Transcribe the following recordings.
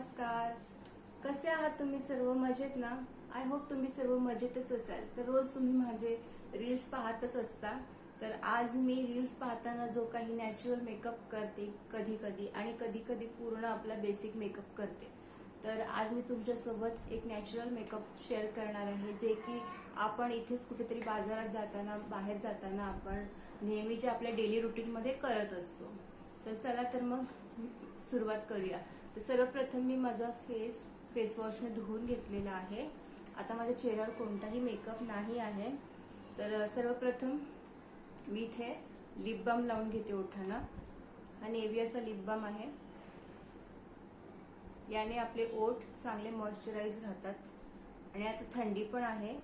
नमस्कार. कसे आहात तुम्ही सर्व? मजेत ना? आय होप तुम्ही सर्व मजेतच असाल. तर रोज तुम्ही माझे रील्स पाहतच असता. तर आज मी रील्स पाहताना जो काही नॅचरल मेकअप करते कधी कधी आणि कधी कधी पूर्ण आपला बेसिक मेकअप करते. तर आज मी तुमच्यासोबत एक नॅचरल मेकअप शेअर करणार आहे. जे की आपण इथेच कुठेतरी बाजारात जाताना बाहेर जाताना आपण नेहमीच्या आपल्या डेली रुटीनमध्ये करत असतो. तर चला तर मग सुरुवात करूया. तर सर्वप्रथम मी माझा फेस फेसवॉशने धुवून घेतलेला आहे. आता माझ्या चेहऱ्यावर कोणताही मेकअप नाही आहे. तर सर्वप्रथम मी इथे लिप बाम लावून घेते ओठांना. हा नेव्हियाचा लिप बाम आहे. याने आपले ओठ चांगले मॉइश्चराईज राहतात. आणि आता थंडी पण आहे.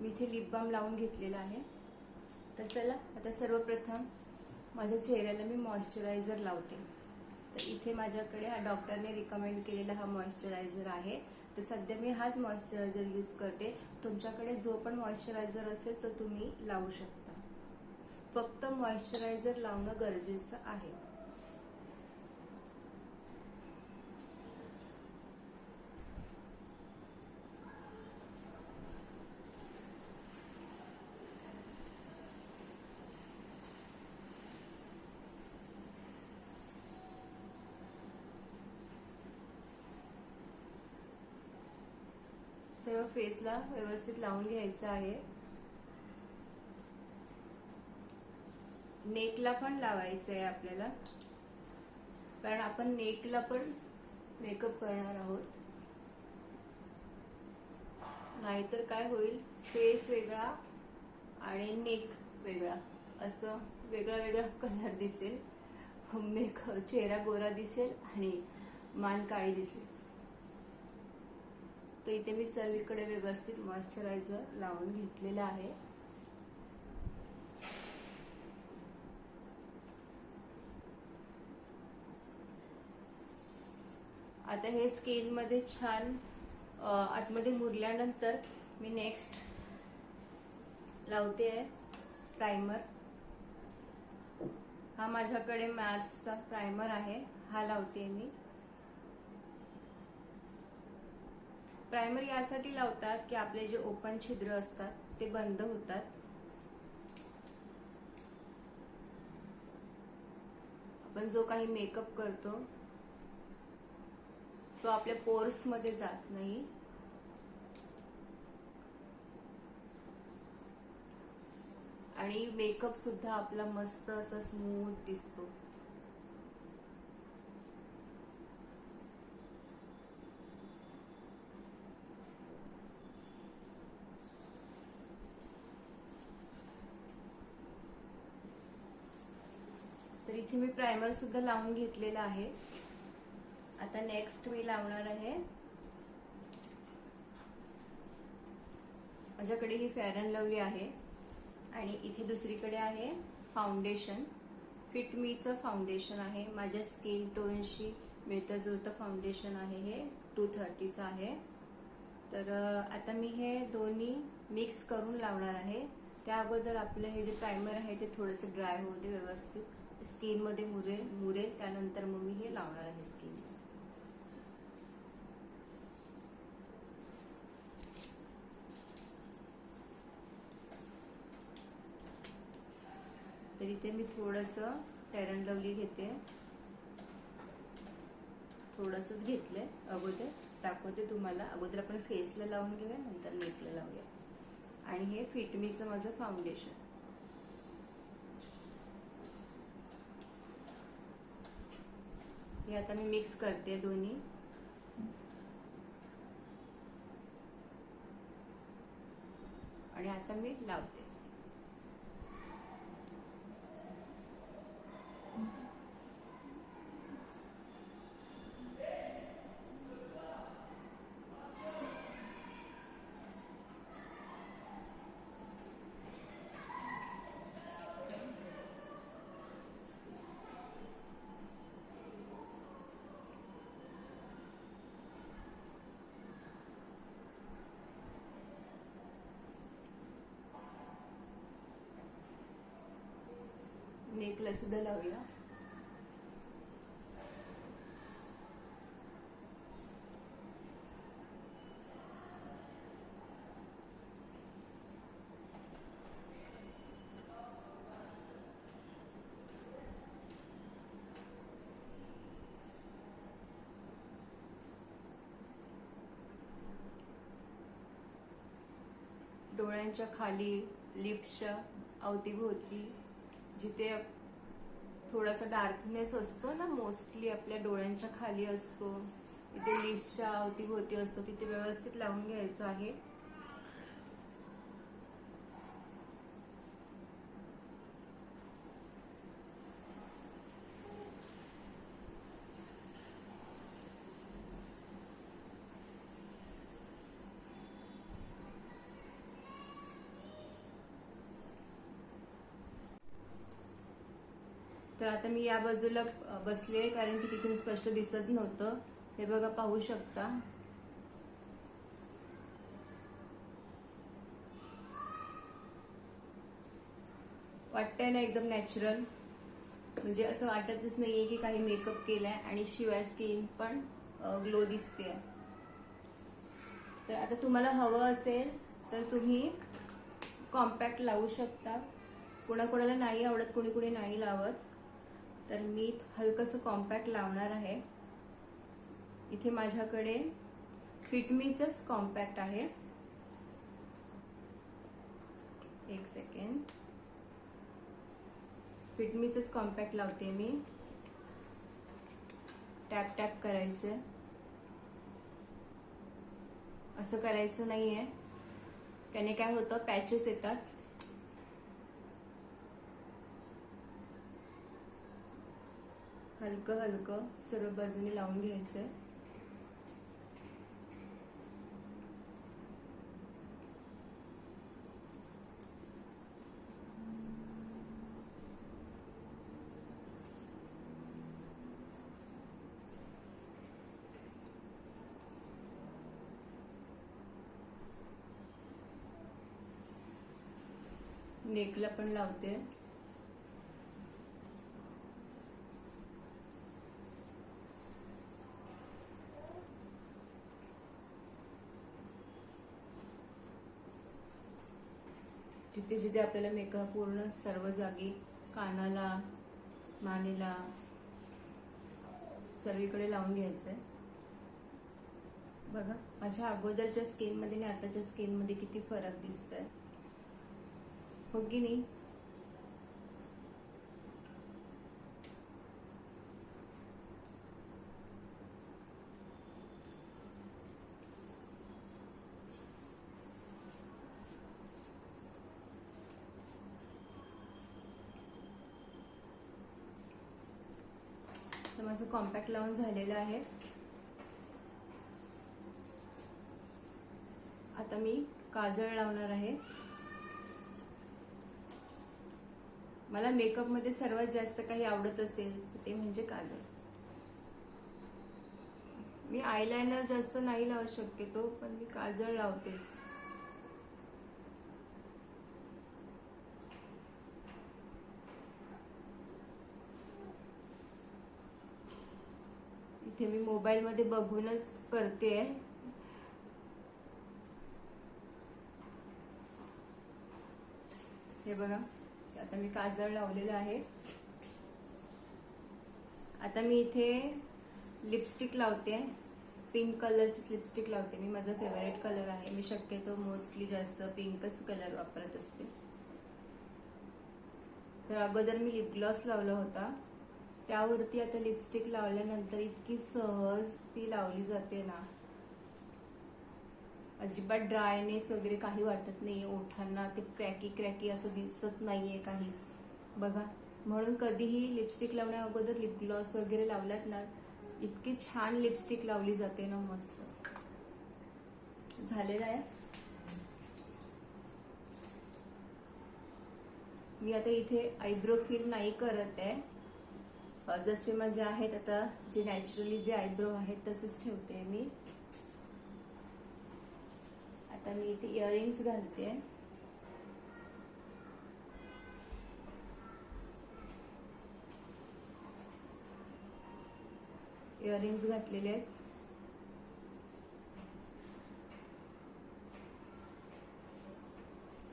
मी इथे लिप बाम लावून घेतलेला आहे. तर चला आता सर्वप्रथम माझ्या चेहऱ्याला मी मॉइश्चरायझर लावते. तर इथे माझ्याकडे हा डॉक्टरने रिकमेंड केलेला हा मॉइश्चरायझर आहे. तर सध्या मी हाच मॉइश्चरायझर यूज करते. तुमच्याकडे जो पण मॉइश्चरायझर असेल तो तुम्ही लावू शकता. फक्त मॉइश्चरायझर लावणं गरजेचं आहे. सर्व फेसला व्यवस्थित लावून घ्यायचं आहे. नेकला पण लावायचं आहे आपल्याला. कारण आपण नेकला पण मेकअप करणार आहोत. नाहीतर काय होईल? फेस वेगळा आणि नेक वेगळा. असं वेगळा वेगळा कलर दिसेल. मेक चेहरा गोरा दिसेल आणि मान काळी दिसेल. तर इथे मी सर्वीकडे व्यवस्थित मॉइश्चरायझर लावून घेतलेलं आहे. आता हे स्किनमध्ये छान आतमध्ये मुरल्यानंतर मी नेक्स्ट लावते आहे प्रायमर हा माझ्याकडे मॅथ्सचा प्रायमर आहे. हा लावते मी. प्रायमर यासाठी लावतात की आपले जे ओपन छिद्र असतात ते बंद होतात. आपण जो काही मेकअप करतो तो आपल्या पोर्समध्ये जात नाही. आणि मेकअप सुद्धा आपला मस्त असा स्मूथ दिसतो. इथे मी प्रायमर सुद्धा लावून घेतलेला आहे. आता नेक्स्ट मी लावणार आहे. माझ्याकडे ही फेअर अँड लवली आहे. आणि इथे दुसरीकडे आहे फाउंडेशन फिट मीचं फाउंडेशन आहे. माझ्या स्किन टोनशी मिळतं जुळतं फाउंडेशन आहे हे. टू थर्टीचं आहे. तर आता मी हे दोन्ही मिक्स करून लावणार आहे. त्या अगोदर आपलं हे जे प्रायमर आहे ते थोडंसं ड्राय होऊ दे व्यवस्थित. स्किनमध्ये मुरेल मुरेल त्यानंतर मग मी हे लावणार आहे स्किन. तर इथे मी थोडस टेरन लवली घेते. थोडंसंच घेतलंय अगोदर. दाखवते तुम्हाला. अगोदर आपण फेसला लावून घेऊया नंतर नेकला लावूया. आणि हे फिटमीचं माझं फाउंडेशन हे आता मी मिक्स करते दोन्ही. आणि आता मी लावते. नेकला सुद्धा लावूया. डोळ्यांच्या खाली लिप्सच्या अवतीभोवती जिथे थोडासा डार्कनेस असतो ना मोस्टली आपल्या डोळ्यांच्या खाली असतो. इथे लिप्सच्या अवतीभोवती असतो तिथे व्यवस्थित लावून घ्यायचं आहे. आता मी या बाजूला बसले कारण की तिथून स्पष्ट दिसत नव्हतं. हे बघा पाहू शकता. वाटतंय ना एकदम नॅचरल म्हणजे असं वाटतच नाहीये की काही मेकअप केलाय आणि शिवाय स्किन पण ग्लो दिसते तर आता तुम्हाला हवं असेल तर तुम्ही कॉम्पॅक्ट लावू शकता. कोणाकोणाला नाही आवडत कोणी कोणी नाही लावत. तर मी हलकंसं कॉम्पॅक्ट लावणार आहे. इथे माझ्याकडे फिटमीचंच कॉम्पॅक्ट आहे. एक सेकंड फिटमीचंच कॉम्पॅक्ट लावते मी. टॅप टॅप करायचं. असं करायचं नाहीये. त्याने काय होतं पॅचेस येतात. हलकं हलकं सर्व बाजूने लावून घ्यायचंय. नेकला पण लावते. जिथे जिथे आपल्याला मेकअप पूर्ण सर्व जागी कानाला मानेला सर्वीकडे लावून घ्यायचंय. बघा माझ्या अगोदरच्या स्किनमध्ये आणि आताच्या स्किनमध्ये किती फरक दिसतोय. हो की नाही तर माझं कॉम्पॅक्ट लावून झालेलं आहे. आता मी काजळ लावणार आहे. मला मेकअपमध्ये सर्वात जास्त काही आवडत असेल ते म्हणजे काजळ. मी आयलायनर जास्त नाही लावू शक्यतो पण मी काजळ लावतेच. इथे मी मोबाईलमध्ये बघूनच करते. हे बघा आता मी काजळ लावलेलं आहे. आता मी इथे लिपस्टिक लावते. पिंक कलरची लिपस्टिक लावते. मी माझा फेवरेट कलर आहे. मी शक्यतो मोस्टली जास्त पिंकच कलर वापरत असते. तर अगोदर मी लिप ग्लॉस लावला होता. त्यावरती आता लिपस्टिक लावल्यानंतर इतकी सहज ती लावली जाते ना. अजिबात ड्रायनेस वगैरे काही वाटत नाही ओठांना ते क्रॅकी क्रॅकी असं दिसत नाहीये काहीच. बघा म्हणून कधीही लिपस्टिक लावण्या अगोदर लिप ग्लॉस वगैरे लावल्यात ना इतकी छान लिपस्टिक लावली जाते ना मस्त. झालेलं आहे? मी आता इथे आयब्रो फिल नाही करत आहे. जसे माझे आहेत आता जे नॅचरली जे आयब्रो आहेत तसेच ठेवते मी. आता मी इथे इयरिंग्स घालते. इयरिंग्स घातलेले आहेत.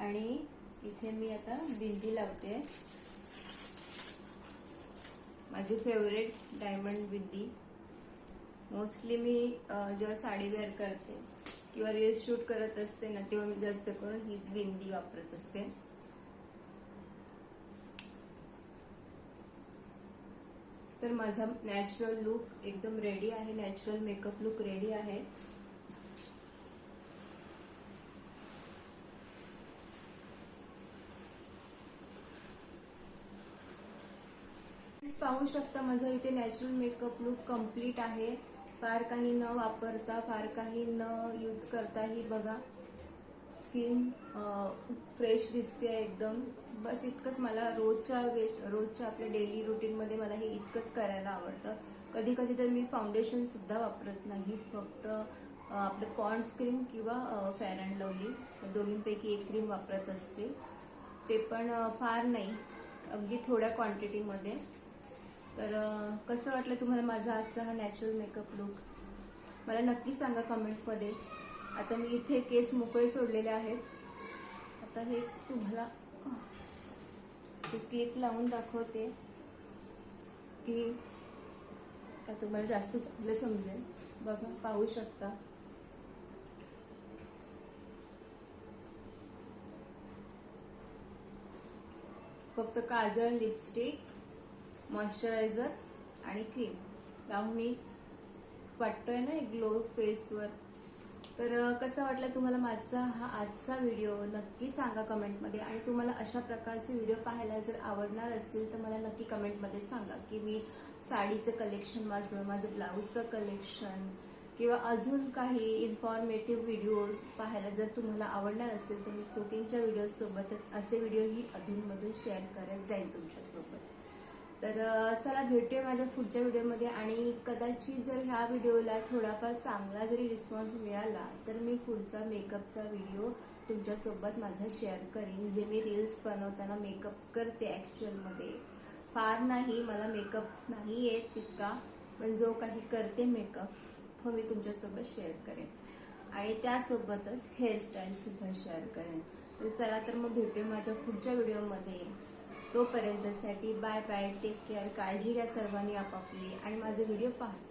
आणि इथे मी आता बिंदी लावते. माझी फेवरेट डायमंड बिंदी. मोस्टली मी जेव्हा साडी वेअर करते किंवा रील्स शूट करत असते ना तेव्हा मी जास्त करून हीच बिंदी वापरत असते. तर माझा नॅचरल लुक एकदम रेडी आहे नॅचरल मेकअप लुक रेडी आहे. पाहू शकता माझा इथे नॅचरल मेकअप लुक कंप्लीट आहे. फार काही न वापरता फार काही न यूज करता ही बघा स्किन फ्रेश दिसते एकदम. बस इतकंच मला रोजच्या वे रोजच्या आपल्या डेली रुटीनमध्ये मला हे इतकंच करायला आवडतं. कधी कधी तर मी फाउंडेशनसुद्धा वापरत नाही. फक्त आपलं पॉन्ड्स क्रीम किंवा फेअर अँड लवली दोघींपैकी एक क्रीम वापरत असते. ते पण फार नाही. अगदी थोड्या क्वांटिटीमध्ये तर कसं वाटलं तुम्हाला माझा आजचा हा नॅचरल मेकअप लुक मला नक्की सांगा कमेंटमध्ये आता मी इथे केस मोकळे सोडलेले आहेत. आता हे तुम्हाला ते क्लिप लावून दाखवते की तुम्हाला जास्त चांगलं समजेल. बघा पाहू शकता. फक्त काजळ लिपस्टिक मॉइश्चरायझर आणि क्रीम लावून मी वाटतोय ना एक ग्लो फेसवर तर कसं कसा वाटला तुम्हाला माझा हा आजचा व्हिडिओ नक्की सांगा कमेंटमध्ये आणि तुम्हाला अशा प्रकारचे व्हिडिओ पाहायला जर आवडणार असतील तर मला नक्की कमेंटमध्ये सांगा की मी साडीचं कलेक्शन माझं माझं ब्लाऊजचं कलेक्शन किंवा अजून काही इन्फॉर्मेटिव्ह व्हिडिओज पाहायला जर तुम्हाला आवडणार असतील तर मी कुकिंगच्या व्हिडिओजसोबतच असे व्हिडिओही अधूनमधून शेअर करत जाईल तुमच्यासोबत. तर चला भेटूया माझ्या पुढच्या व्हिडिओमध्ये आणि कदाचित जर ह्या व्हिडिओला थोडाफार चांगला जरी रिस्पॉन्स मिळाला तर मी पुढचा मेकअपचा व्हिडिओ तुमच्यासोबत माझा शेअर करीन जे मी रील्स बनवताना मेकअप करते ॲक्च्युअलमध्ये फार नाही मला मेकअप नाही येत तितका पण जो काही करते मेकअप तो मी तुमच्यासोबत शेअर करेन. आणि त्यासोबतच हेअरस्टाईलसुद्धा शेअर करेन. तर चला तर मग भेटूया माझ्या पुढच्या व्हिडिओमध्ये. तोपर्यंतसाठी बाय बाय टेक केअर काळजी घ्या सर्वांनी आपापली. आणि माझे व्हिडिओ पाहतो